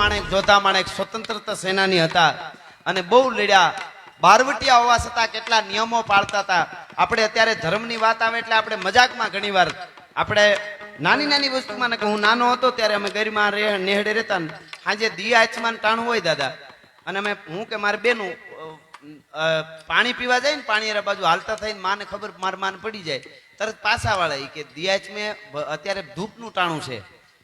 માણેક, જોધા માણેક સ્વતંત્રતા સેનાની હતા અને બહુ લડ્યા બારવટિયા હોવા છતાં કેટલા નિયમો પાળતા હતા. આપણે અત્યારે ધર્મની વાત આવે એટલે આપણે મજાકમાં ઘણીવાર, આપણે નાની નાની વસ્તુમાં કે હું નાનો હતો ત્યારે અમે ગરીમાં રે નેહડે રહેતા સાંજે દિયા આચમાન ટાણું હોય દાદા. અને અમે, હું કે મારે બેનું પાણી પીવા જાય ને, પાણી એના બાજુ હાલતા થઈને માને ખબર, માર માન પડી જાય. તરત પાછા વાળા કે દિયાચ મેં અત્યારે ધૂપનું ટાણું છે.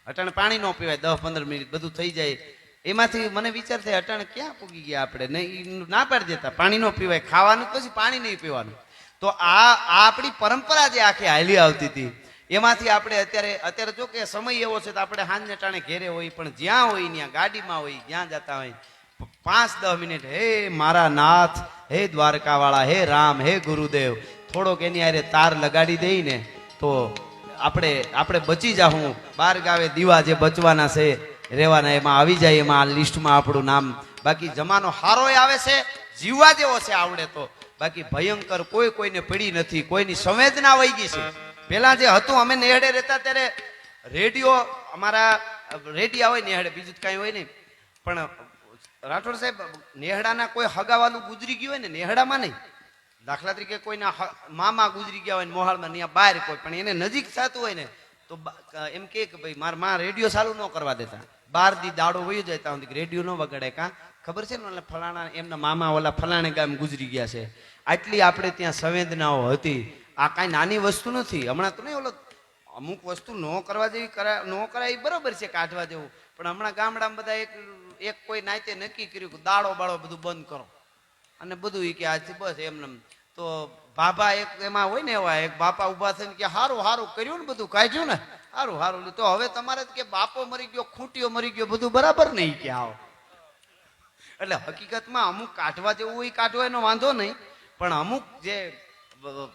અટાણે પાણી ન પીવાય, દસ પંદર મિનિટ બધું થઈ જાય. એમાંથી મને વિચાર થાય, અટાણે ક્યાં પૂગી ગયા આપણે? નહીં ના પાડી દેતા. પાણી ન પીવાય, ખાવાનું પછી પાણી નહીં પીવાનું. તો આ આ આપણી પરંપરા જે આખી હાલી આવતી હતી, એમાંથી આપણે અત્યારે અત્યારે જો કે સમય એવો છે તો આપણે હાંજને ટાણે ઘેરે હોય, પણ જ્યાં હોય, ત્યાં ગાડીમાં હોય, જ્યાં જતા હોય, પાંચ દસ મિનિટ, હે મારા નાથ, હે દ્વારકાવાળા, હે રામ, હે ગુરુદેવ. થોડોક એની હારે તાર લગાડી દઈ ને તો આપણે આપણે બચી જાઉં બાર ગાવે દીવા જે બચવાના છે, રહેવાના એમાં આવી જાય એમાં આ લિસ્ટમાં આપણું નામ. બાકી જમાનો હારો આવે છે, જીવવા જેવો છે આવડે તો. બાકી ભયંકર કોઈ કોઈને પડી નથી, કોઈની સંવેદના વહી ગઈ છે. પેલા જે હતું, અમે નેહડે રહેતા ત્યારે રેડિયો, અમારા, રેડિયા હોય નેહડે, બીજું કાંઈ હોય નહીં. પણ રાઠોડ સાહેબ, નેહડાના કોઈ હગાવાલું ગુજરી ગયું હોય ને, નેહડામાં નહીં. દાખલા તરીકે કોઈના મામા ગુજરી ગયા હોય મોહાળમાં ત્યાં બહાર કોઈ, પણ એને નજીક થતું હોય ને, તો એમ કે ભાઈ, મારા માં રેડિયો ચાલુ ન કરવા દેતા. બાર દી દાડો વયો જાય ત્યાં સુધી રેડિયો ન વગાડે કાં. ખબર છે ને ફલાણા, એમના મામા ઓલા ફલાણે ગામ ગુજરી ગયા છે. આટલી આપણે ત્યાં સંવેદનાઓ હતી. આ કાંઈ નાની વસ્તુ નથી. હમણાં તો નહીં ઓલો, અમુક વસ્તુ ન કરવા જેવી કરા, ન કરાય બરોબર છે કાઢવા જેવું. પણ હમણાં ગામડામાં બધા એક એક કોઈ નાતે નક્કી કર્યું કે દાડો બાળો બધું બંધ કરો. અને બધું એ કે આજથી બસ એમને એમ. તો બાબા એક એમાં હોય ને એવા, એક બાપા ઊભા થઈને કે હારું હારું કર્યું ને બધું, કાઢ્યું ને? હારું હારું. તો હવે તમારે કે બાપો મરી ગયો, ખૂંટીઓ મરી ગયો, બધું બરાબર નહીં કે આવો. એટલે હકીકતમાં અમુક કાઢવા જેવું હોય કાઢવા એનો વાંધો નહીં, પણ અમુક જે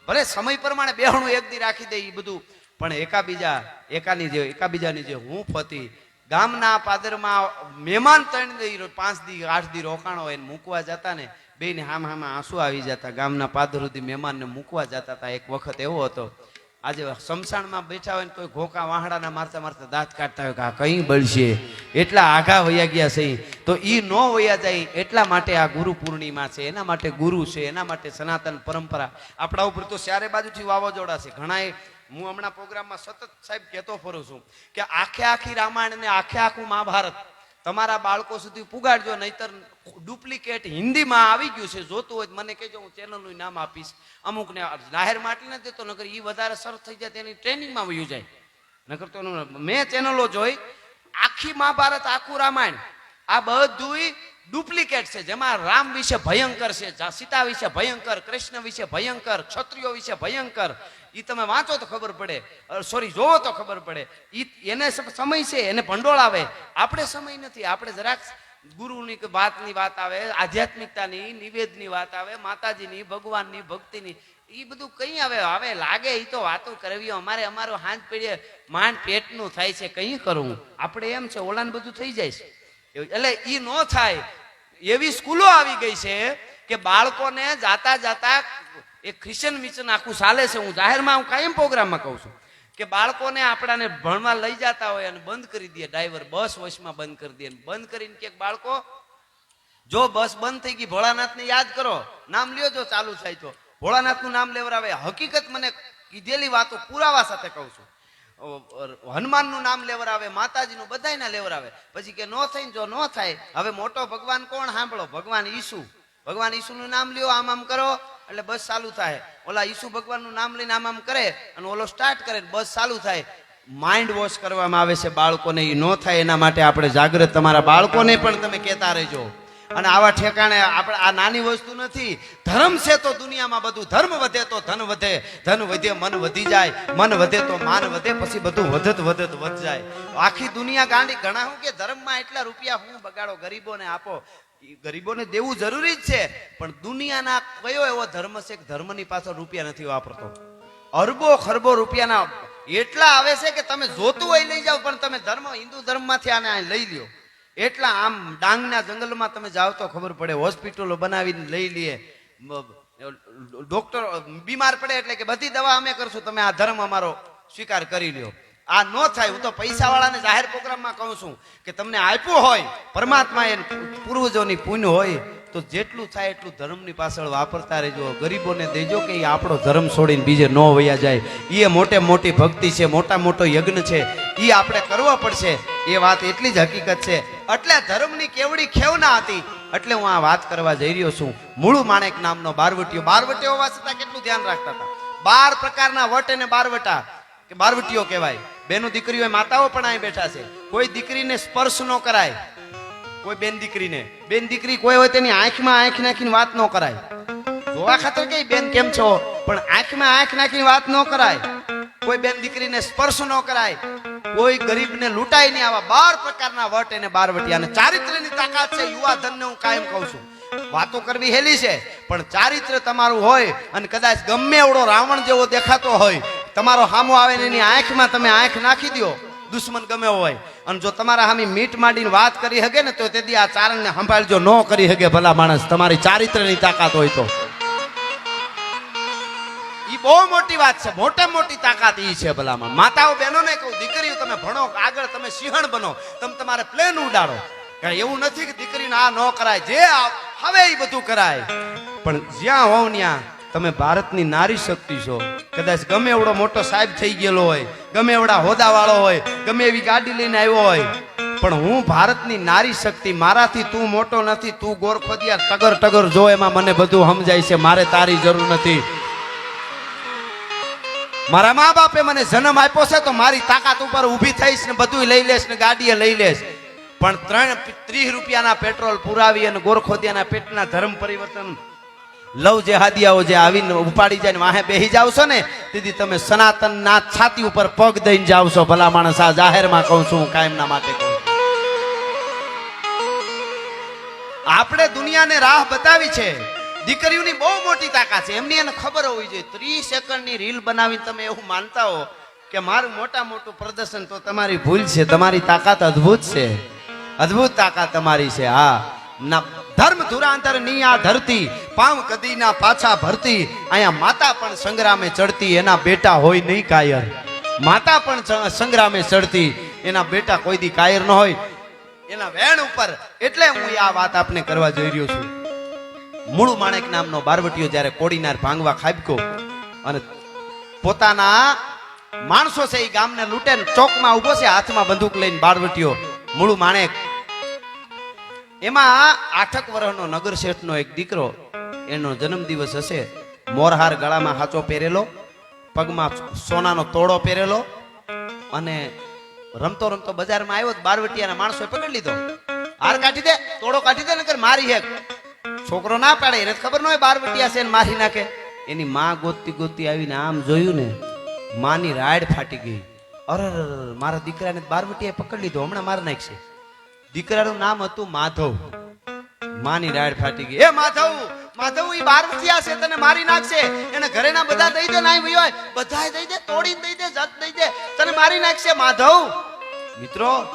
ભલે સમય પ્રમાણે બેહણું એક દી રાખી દે એ બધું, પણ એકાબીજા, એકાની જે, એકાબીજાની જે હું હતી, ગામના પાદરમાં મહેમાન ત્રણ દી, પાંચ દી, આઠ દી રોકાણો હોય મૂકવા જતા ને બેને હામ હામાં આંસુ આવી જતા. ગામના પાદરુદી મહેમાનને મૂકવા જતા હતા. એક વખત એવો હતો. આજે સમસાણમાં બેઠા હોય ને કોઈ ઘોકા વાહડાના મારતા મારતા દાંત કાઢતા હોય કે આ કઈ બળશે? એટલા આઘા વયા ગયા છે. તો એ ન વયા જાય એટલા માટે આ ગુરુ પૂર્ણિમા છે. એના માટે ગુરુ છે. એના માટે સનાતન પરંપરા. આપણા ઉપર તો ચારે બાજુથી વાવાઝોડા છે. ઘણાએ હું હમણાં પ્રોગ્રામમાં સતત સાહેબ કહેતો ફરું છું કે આખે આખી રામાયણ ને આખે આખું મહાભારત તમારા બાળકો સુધી પુગાડજો, નહીતર ડુપ્લિકેટ હિન્દીમાં આવી ગયું છે, જોતું હોય મને કહેજો, હું ચેનલનું નામ આપીશ. અમુકને જાહેર માટે નથી દેતો, નકર એ વધારે સરસ થઈ જાય, તેની ટ્રેનિંગમાં વયું જાય. નકર તો મેં ચેનલો જોઈ, આખી મહાભારત, આખું રામાયણ, આ બધું ડુપ્લિકેટ છે, જેમાં રામ વિશે ભયંકર છે સીતા વિશે ભયંકર, કૃષ્ણ વિશે ભયંકર, ક્ષત્રિયો વિશે ભયંકર ઈ તમે વાંચો તો ખબર પડે. સોરી જોવો તો ખબર પડે. એ એને સમય છે, એને ભંડોળ આવે. આપણે સમય નથી, આપણે જરાક ગુરુની વાતની વાત આવે, આધ્યાત્મિકતાની, નિવેદની વાત આવે, માતાજીની, ભગવાનની, ભક્તિની એ બધું કઈ આવે હવે લાગે એ તો વાતો કરવી, અમારે અમારો હાથ પેઢીએ માંડ પેટનું થાય છે, કઈ કરવું આપણે એમ છે, ઓલાન બધું થઈ જાય છે. એટલે એ ન થાય. એવી સ્કૂલો આવી ગઈ છે કે બાળકોને જાતા જાતા એક ક્રિશ્ચન મિશન આખું ચાલે છે. હું જાહેરમાં હું કાયમ પ્રોગ્રામમાં કહું છું કે બાળકોને આપણાને ભણવા લઈ જતા હોય અને બંધ કરી દે. ડ્રાઈવર બસ વચમાં બંધ કરી દે બંધ કરીને કે બાળકો, જો બસ બંધ થઈ ગઈ, ભોળાનાથને યાદ કરો. નામ લ્યો જો ચાલુ થાય તો. ભોળાનાથનું નામ લેવરાવે. હકીકત મને કીધેલી વાતો પુરાવા સાથે કહું છું. હનુમાનનું નામ લેવરાવે, માતાજીનું બધાયના લેવરાવે. પછી કે નો થઈને જો નો થાય, હવે મોટો ભગવાન કોણ? સાંભળો, ભગવાન ઈસુ. ભગવાન ઈસુનું નામ લ્યો, આમ આમ કરો. એટલે બસ ચાલુ થાય. ઓલા ઈસુ ભગવાનનું નામ લઈને આમ આમ કરે અને ઓલો સ્ટાર્ટ કરે બસ ચાલુ થાય. માઇન્ડ વોશ કરવામાં આવે છે બાળકોને એ ન થાય એના માટે આપણે જાગૃત તમારા બાળકોને પણ તમે કહેતા રહેજો. અને આવા ઠેકાણે આપણે આ નાની વસ્તુ નથી. ધર્મ છે તો દુનિયામાં બધું, ધર્મ વધે તો ધન વધે ધન વધે મન વધી જાય, મન વધે તો માન વધે, પછી બધું વધત વધત વધ જાય. આખી દુનિયા ગાંડી, ઘણા હું કે ધર્મમાં એટલા રૂપિયા હું બગાડો, ગરીબોને આપો. ગરીબોને દેવું જરૂરી જ છે. પણ દુનિયાના કયો એવો ધર્મ છે કે ધર્મની પાછળ રૂપિયા નથી વાપરતો? અરબો ખરબો રૂપિયાના એટલા આવે છે કે તમે જોતું હોય લઈ જાઓ, પણ તમે ધર્મ, હિન્દુ ધર્મમાંથી આને લઈ લ્યો. એટલા આમ ડાંગના જંગલમાં તમે જાઓ તો ખબર પડે, હોસ્પિટલો બનાવીને લઈ લઈએ ડોક્ટર, બીમાર પડે એટલે કે બધી દવા અમે કરશું, તમે આ ધર્મ અમારો સ્વીકાર કરી લ્યો. આ ન થાય, હું તો પૈસા વાળાને જાહેર પ્રોગ્રામમાં કહું છું કે તમને આપ્યું હોય પરમાત્મા એ પૂર્વજોની પુણ્ય હોય તો જેટલું થાય એટલું ધર્મની પાછળ વાપરતા રહેજો, ગરીબોને દેજો કે એ આપણો ધર્મ છોડીને બીજે ન વયા જાય. એ મોટે મોટી ભક્તિ છે, મોટા મોટો યજ્ઞ છે એ આપણે કરવો પડશે, એ વાત એટલી જ હકીકત છે. એટલે ધર્મની કેવડી ખેવના હતી, એટલે હું આ વાત કરવા જઈ રહ્યો છું. મૂળ માણેક નામનો બારવટીઓ બારવટીઓ હોવા છતાં કેટલું ધ્યાન રાખતા હતા? બાર પ્રકારના વટ અને બારવટા, કે બારવટીઓ કહેવાય? બેનો દીકરીઓ માતાઓ પણ અહીં બેઠા છે. કોઈ દીકરીને સ્પર્શ ન કરાય. કોઈ બેન દીકરીને. બેન દીકરી કોઈ હોય તેની આંખમાં આંખ નાખીને વાત ન કરાય. જોવા ખાતર કઈ બેન કેમ છો? પણ આંખમાં આંખ નાખીને વાત ન કરાય. કોઈ બેન દીકરીને સ્પર્શ ન કરાય. કોઈ ગરીબને લૂંટાય નહીં. આવા બાર પ્રકારના વટ એને બારવટિયા અને ચારિત્રની તાકાત છે. યુવા ધનને હું કાયમ કહું છું. વાતો કરવી હેલી છે. પણ ચારિત્ર્ય તમારું હોય અને કદાચ ગમે એવડો રાવણ જેવો દેખાતો હોય તમારો હામો આવે ને એની આંખમાં તમે આંખ નાખી દો દુશ્મન ગમે હોય. અને જો તમારા હામી મીટ માંડીને વાત કરી હગે ને તો તેથી આ ચારણને સંભાળજો, ન કરી હગે ભલા માણસ. તમારી ચારિત્રની તાકાત હોય તો. એ બહુ મોટી વાત છે, મોટે મોટી તાકાત એ છે ભલામાં માતાઓ બહેનોને કહું, દીકરીઓ, તમે ભણો, આગળ તમે સિંહણ બનો. તમે તમારે પ્લેન ઉડાડો. કારણ એવું નથી કે દીકરીને આ ન કરાય. જે હવે એ બધું કરાય. પણ જ્યાં હોવ ત્યાં તમે ભારતની નારી શક્તિ છો. કદાચ ગમે એવડો મોટો સાહેબ થઈ ગયેલો હોય, ગમે એવડા હોદાવાળો હોય, ગમે એવી ગાડી લઈને આવ્યો હોય, પણ હું ભારતની નારી શક્તિ મારાથી તું મોટો નથી, તું ગોરખોદિયા ટગર ટગર જો, એમાં મને બધું સમજાય છે, મારે તારી જરૂર નથી. મારા મા બાપે મને જન્મ આપ્યો છે, તો મારી તાકાત ઉપર ઊભી થઈશ ને બધું લઈ લેશ ને ગાડીએ લઈ લેશ. પણ ત્રણ ત્રીસ રૂપિયાના પેટ્રોલ પુરાવી અને ગોરખોદિયાના પેટના ધર્મ પરિવર્તન લવ જેહાદિયાઓ જે આવીને ઉપાડી જાય ને વાહે બેહી જાવ છો ને, તેથી તમે સનાતન ના છાતી ઉપર પગ દઈને જાવ છો. ભલા માણસ આ જાહેરમાં કહું છું કાયમના માટે કહું. આપણે દુનિયાને રાહ બતાવી છે. દીકરીઓની બહુ મોટી તાકાત છે. એમની એને ખબર હોવી જોઈએ. ત્રીસ સેકન્ડની રીલ બનાવીને તમે એવું માનતા હો કે મારું મોટા મોટું પ્રદર્શન તો તમારી ભૂલ છે. તમારી તાકાત અદ્ભુત છે. અદ્ભુત તાકાત તમારી છે. હા. ના, ધર્મ ધુરાંતરની આ ધરતી. પામ કદી ના પાછા ભરતી, અહીંયા માતા પણ સંગ્રામે ચડતી, એના બેટા હોય નહીં કાયર. માતા પણ સંગ્રામે ચડતી, એના બેટા કોઈ દી કાયર ન હોય. એના વેણ ઉપર, એટલે હું આ વાત આપને કરવા જઈ રહ્યો છું. મૂળ માણેક નામનો બારવટીયો જ્યારે કોડીનાર ભાંગવા ખાબકો અને પોતાના માણસો છે એ ગામને લૂંટે ચોકમાં ઊભો છે, હાથમાં બંદૂક લઈને બારવટીયો, મૂળ માણેક. એમાં આઠક વર્ષનો નગર શેઠનો એક દીકરો એનો જન્મદિવસ હશે. મોરહાર ગળામાં હાચો પહેરેલો પગમાં સોનાનો તોડો પહેરેલો અને રમતો રમતો બજારમાં આવ્યો બારવટિયાના માણસોએ પકડી લીધો. હાર કાઢી દે તોડો કાઢી દે નકર મારી હેક. છોકરો ના પાડે એને ખબર ન હોય બારવટિયા છે મારી નાખે. એની માં ગોતતી ગોતતી આવીને આમ જોયું ને માની રાડ ફાટી ગઈ. અરે, મારા દીકરાને બારવટીએ પકડી લીધો હમણાં મારી નાખશે. દીકરાનું નામ હતું માધવ. માની રાડ ફાટી ગઈ. એ માધવ! માધવ, ઈ બારવટિયા છે, તને મારી નાખશે. એને ઘરેના બધા દઈ દે, નાઈ ભાઈ હોય. બધા દઈ દે, તોડીને દઈ દે, જત દઈ દે. તને મારી નાખશે, માધવ. મિત્રો,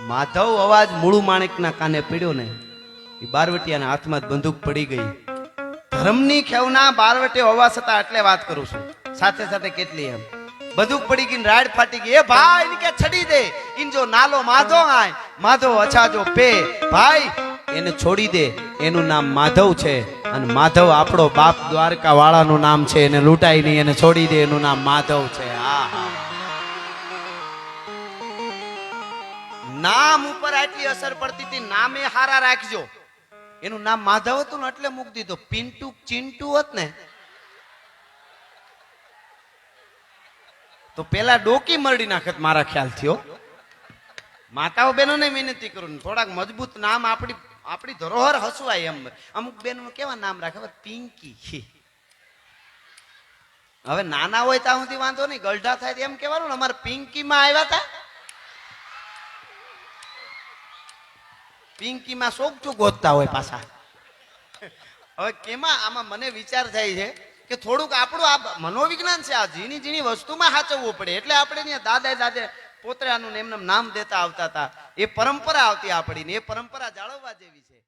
માધવ અવાજ મૂળુ માણેકના કાને પડ્યો ને એ બારવટિયાના હાથમાં જ બંદૂક પડી ગઈ. ધર્મની ખેવના બારવટે હોવા છતાં એટલે વાત કરું છું. સાથે સાથે કેટલી એમ. બંદૂક પડી ગઈ રાડ ફાટી ગઈ. એ ભાઈ, એને કે છડી દે. ઇન જો નાલો માધો આય, માધો અછાજો પે. ભાઈ, એને છોડી દે. એનું નામ માધવ છે. અને માધવ આપણો બાપ દ્વારકા વાળાનું નામ છે, એને લૂંટાઈ નહીં, એને છોડી દે, એનું નામ માધવ છે. હા નામ ઉપર આટલી અસર પડતી હતી, નામે હારા રાખજો. એનું નામ માધવ હતું ને એટલે મૂકી દીધો. પિન્ટુ ચિંટુ હોત ને. તો પેલા ડોકી મરડી નાખત મારા ખ્યાલ થયો માતાઓ બહેનોને વિનંતી કરું થોડાક મજબૂત નામ આપણી આપણી ધરોહર હસવાય એમ. અમુક બહેનો કેવા નામ રાખે? પિંકી. હવે નાના હોય ત્યાં સુધી વાંધો નહીં, ગલઢા થાય એમ કહેવાનું ને, અમારે પિંકીમાં આવ્યા હતા પિંકીમાં શોખ ગોતતા હોય પાછા. હવે કેમાં? આમાં મને વિચાર થાય છે કે થોડુંક આપણું આ મનોવિજ્ઞાન છે, આ ઝીણી ઝીણી વસ્તુમાં સાચવવું પડે. એટલે આપણે દાદા દાદે પોતરાનું એમને નામ દેતા આવતા હતા. એ પરંપરા આવતી આપણી ને એ પરંપરા જાળવવા જેવી છે.